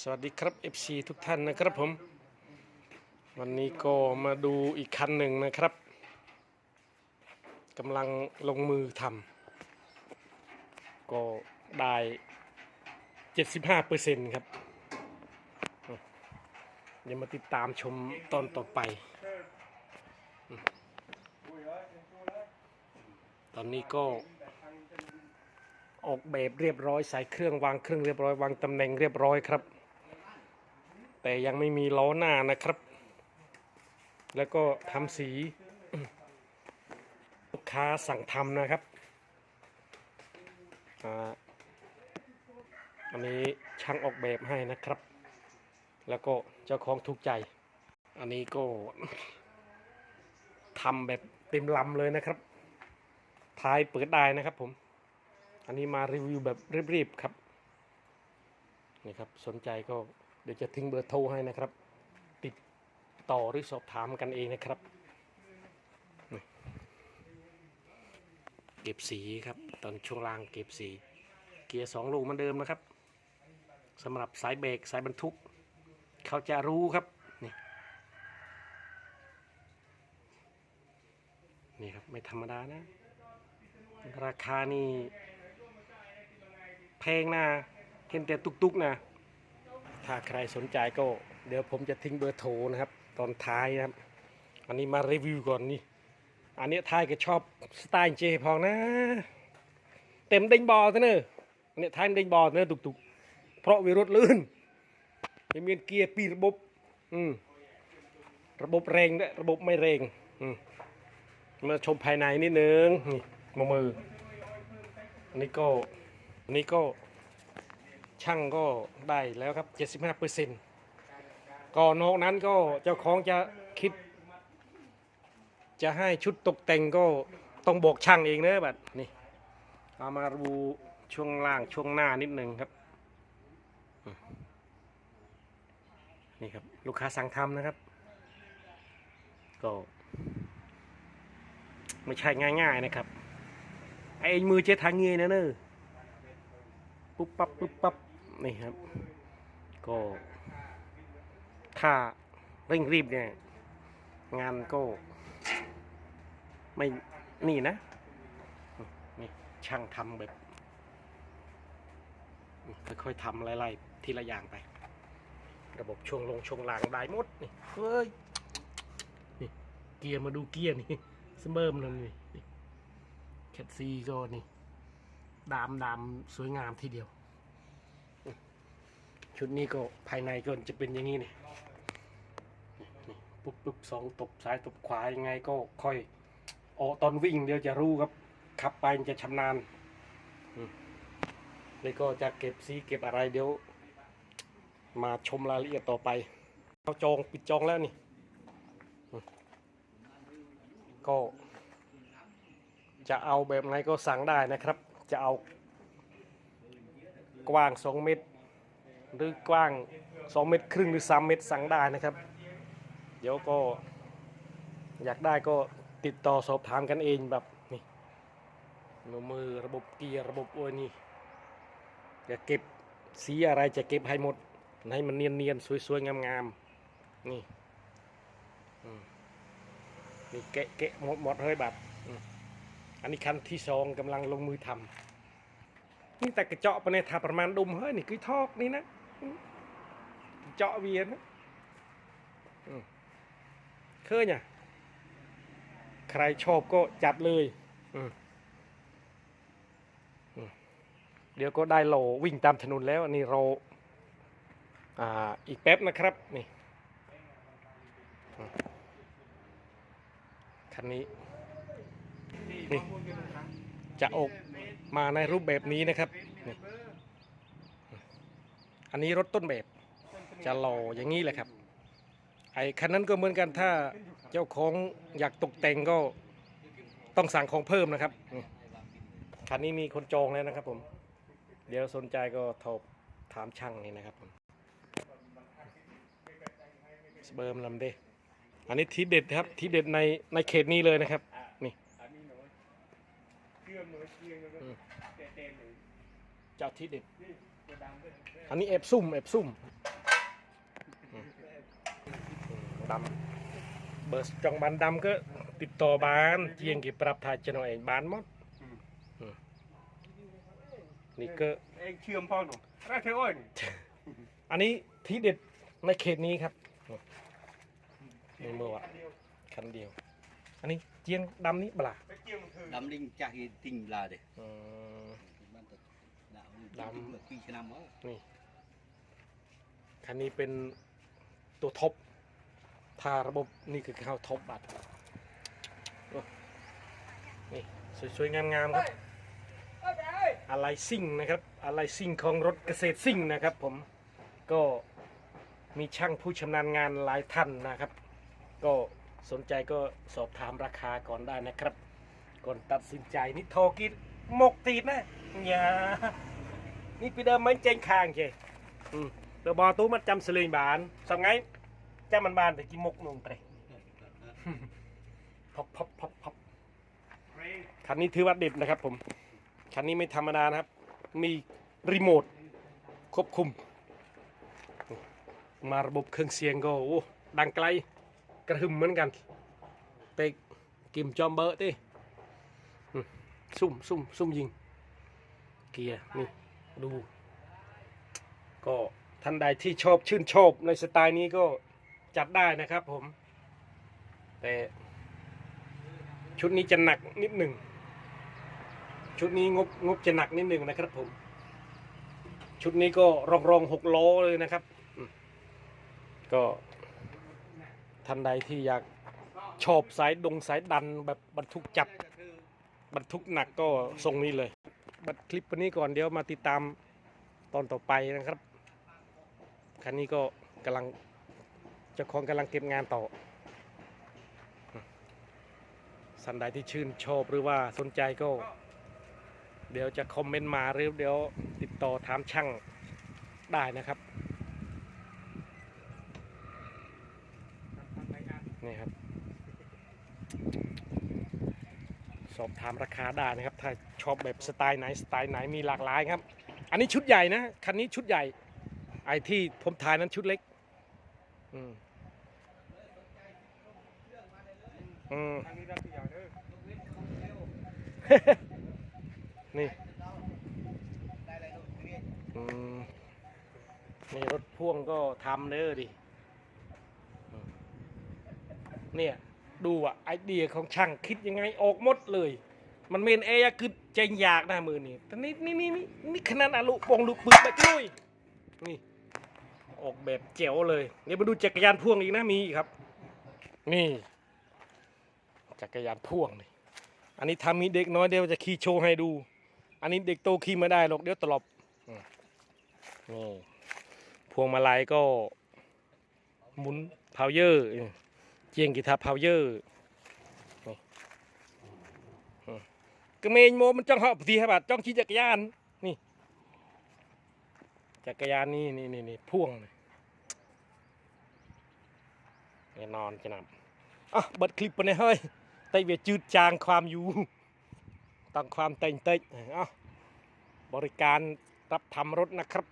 สวัสดีครับ FC ทุกท่านนะครับผม วันนี้ก็มาดูอีกคันหนึ่งนะครับกำลังลงมือทำก็ได้ 75เปอร์เซ็นต์ครับ เดี๋ยวมาติดตามชมตอนต่อไป ตอนนี้ก็ ออกแบบเรียบร้อยใส่เครื่องวางเครื่องเรียบร้อยวางตำแหน่งเรียบร้อยครับ แต่ยังไม่มีล้อหน้านะครับ แล้วก็ทำสีลูกค้าสั่งทำนะครับอันนี้ช่างออกแบบให้นะครับ แล้วก็เจ้าของถูกใจ อันนี้ก็ทำแบบเต็มลำเลยนะครับ ท้ายเปิดได้นะครับผม อันนี้มารีวิวแบบรีบๆครับนี่ครับสนใจก็เดี๋ยวจะทิ้งเบอร์โทรให้นะครับ ติดต่อหรือสอบถามกันเองนะครับเก็บสีครับ ตอนช่วงล่างเก็บสี เกียร์สองลูกเหมือนเดิมนะครับสำหรับสายเบรกสายบรรทุก เขาจะรู้ครับนี่นี่ครับ ไม่ธรรมดานะ ราคานี่ แพงนะเห็นแต่ตุกๆนะ ถ้าใครสนใจก็เดี๋ยวผมจะทิ้งเบอร์โทรนะครับ ตอนท้ายนะครับ อันนี้มารีวิวก่อนนี่ อันนี้ท้ายก็ชอบสไตล์เจพองนะ เต็มเด้งบอลซะเนอะอันนี้ท้ายเด้งบอลเนอะตุกๆ เพราะวิรุธลื่นไม่มีเกียร์ปีระบบอืมระบบแรงด้วยระบบไม่แรงอืมมาชมภายในนิดนึงนี่มือมืออันนี้ก็ นี้ก็ช่างก็ได้แล้วครับ 75เปอร์เซ็นต์ก็นอกนั้นก็เจ้าของจะคิด จะให้ชุดตกแต่งก็ต้องบอกช่างเองเนอะบัดนี่เอามาดูช่วงล่างช่วงหน้านิดหนึ่งครับ นี่ครับ ลูกค้าสั่งทำนะครับ ก็ ไม่ใช่ง่าย ๆนะครับ ไอ้มือเจ็ดทางเงยนะเนอะ ปุ๊บปั๊บปุ๊บปั๊บนี่ครับ ก็ถ้าเร่งรีบเนี่ย งานก็ ไม่นี่นะนี่ช่างทำแบบค่อยๆทำไล่ๆทีละอย่างไป ระบบช่วงลงช่วงล่างได้หมดนี่เฮ้ยนี่เกียร์มาดูเกียร์นี่สเบิมเลยนี่นี่แคทซีก็นี่ ดามดามสวยงามทีเดียว ชุดนี้ก็ภายในก็จะเป็นอย่างนี้นี่ปุ๊บปุ๊บสองตบซ้ายตบขวายังไงก็ค่อยโอตอนวิ่งเดี๋ยวจะรู้ครับ ขับไปจะชำนาญอืมแล้วก็จะเก็บสีเก็บอะไรเดี๋ยว มาชมรายละเอียดต่อไปเขาจองปิดจองแล้วนี่ ก็จะเอาแบบไหนก็สั่งได้นะครับ จะเอากว้าง 2 เมตร หรือกว้าง 2 เมตรครึ่งหรือ 3 เมตรสั่งได้นะครับ เดี๋ยวก็อยากได้ก็ติดต่อสอบถามกันเองแบบนี่มือมือระบบเกียร์ระบบโอ้ยนี่จะเก็บสีอะไรจะเก็บให้หมด ให้มันเนียนๆสวยๆงามๆนี่นี่เกะเกะหมดหมดเลยแบบ อันนี้คันที่สองกำลังลงมือทำนี่แต่กระเจาะไปในถาประมาณดุมเฮ้ยนี่คือทอกนี่นะเจาะเวียนนะอืมเคยเนี่ยใครชอบก็จัดเลยเดี๋ยวก็ได้โลวิ่งตามถนนแล้วอันนี้เราอ,อีกแป๊บนะครับนี่คันนี้ นี่จะออกมาในรูปแบบนี้นะครับ อันนี้รถต้นแบบ จะหล่ออย่างนี้แหละครับ ไอ้คันนั้นก็เหมือนกันถ้าเจ้าของอยากตกแต่งก็ต้องสั่งของเพิ่มนะครับคันนี้มีคนจองแล้วนะครับผม เดี๋ยวสนใจก็โทรถามช่างนี่นะครับผมเบิร์มลำเดอันนี้ทีเด็ดครับทีเด็ดในในเขตนี้เลยนะครับ นี่เจ้าที่เด็ดอันนี้เอฟซุ่มเอฟซุ่มอืมดำเบอร์จองบานดำก็ติดต่อบานเจียงกี่ปรับทายจะหน่อยบานหมดอืมนี่ก็เองเชื่อมพ่อหนูราเธออ้อยนี่อันนี้ที่เด็ดในเขตนี้ครับนี่เมื่อวะคันเดียว อันนี้ เจียงดำนี้บลาไปเกี่ยมเธอ đâm linh chạy tình là để อืม ban tập đạo Đâm. đâm khi cho năm đó นี่คันนี้เป็นตัวท็อปถ้าระบบนี่คือเข้าท็อปบัตรโอ้นี่สวยๆงามๆครับอะไรซิ่งนะครับอะไรซิ่งของรถเกษตรซิ่งนะครับผมก็มีช่างผู้ชำนาญงานหลายท่านนะครับ ก็ สนใจก็สอบถามราคาก่อนได้นะครับ ก่อนตัดสินใจนี่โทรกินหมกตีดนะอย่านี่ไปเดิมมันเจงคางเจอืมเดี๋ยวบอตู้มันจำสลิงบานสองไงจำมันบานไปกินมกนงไปพบพบพบพบคันนี้ถือว่าเด็ดนะครับผม คันนี้ไม่ธรรมดานะครับ มีรีโมทควบคุม มาระบบเครื่องเสียงก็โอ้ดังไกล กระหึ่มเหมือนกันไปกิมจอมเบอร์ติซุ่มซุ่มซุ่มยิง เกียร์นี่ดู ก็ท่านใดที่ชอบชื่นชอบในสไตล์นี้ก็จัดได้นะครับผม แต่ชุดนี้จะหนักนิดหนึ่ง ชุดนี้งบงบจะหนักนิดหนึ่งนะครับผม ชุดนี้ก็รองรองหกล้อเลยนะครับ ก็ ท่านใดที่อยากชอบสายดงสายดันแบบบรรทุกจัดบรรทุกหนักก็ทรงนี้เลย บัดคลิปวันนี้ก่อนเดี๋ยวมาติดตามตอนต่อไปนะครับ คันนี้ก็กำลังเจ้าของกำลังเก็บงานต่อสันใดที่ชื่นชอบหรือว่าสนใจก็ เดี๋ยวจะคอมเมนต์มาหรือเดี๋ยวติดต่อถามช่างได้นะครับ นี่ครับ สอบถามราคาได้นะครับ ถ้าชอบแบบสไตล์ไหนสไตล์ไหนมีหลากหลายครับ อันนี้ชุดใหญ่นะคันนี้ชุดใหญ่ไอ้ที่ผมถ่ายนั้นชุดเล็กอืมอืมนี่อนี่อืมนี่รถพ่วงก็ทำเด้อดิเนี่ย ดูอะไอเดียของช่างคิดยังไงออกหมดเลย มันเมนเอคือใจอยากนะมือนี่แต่นี่นี่นี่นี่นี่ขนาดอาลุปองลูกปึกแบบนุ้ยนี่ออกแบบเจ๋วเลยเดี๋ยวมาดูจักรยานพ่วงอีกนะมีอีกครับ นี่ จักรยานพ่วงนี่อันนี้ทำมีเด็กน้อยเดี๋ยวจะขี่โชว์ให้ดู อันนี้เด็กโตขี่ไม่ได้หรอกเดี๋ยวตลบนี่พวงมาลัยก็หมุนพาวเยอร์ เจียงกีทาพาวเยอร์กเมนโมมันจ้องหอบสีฮะบาทจ้องขี่จักรยานนี่ จักรยานนี่นี่นี่นี่พ่วงเลยแน่นอนจะนำอะเบิดคลิปไปเลยเฮ้ยแต่เวียจืดจางความอยู่ตั้งความเต็งเต็งอะบริการรับทำรถนะครับ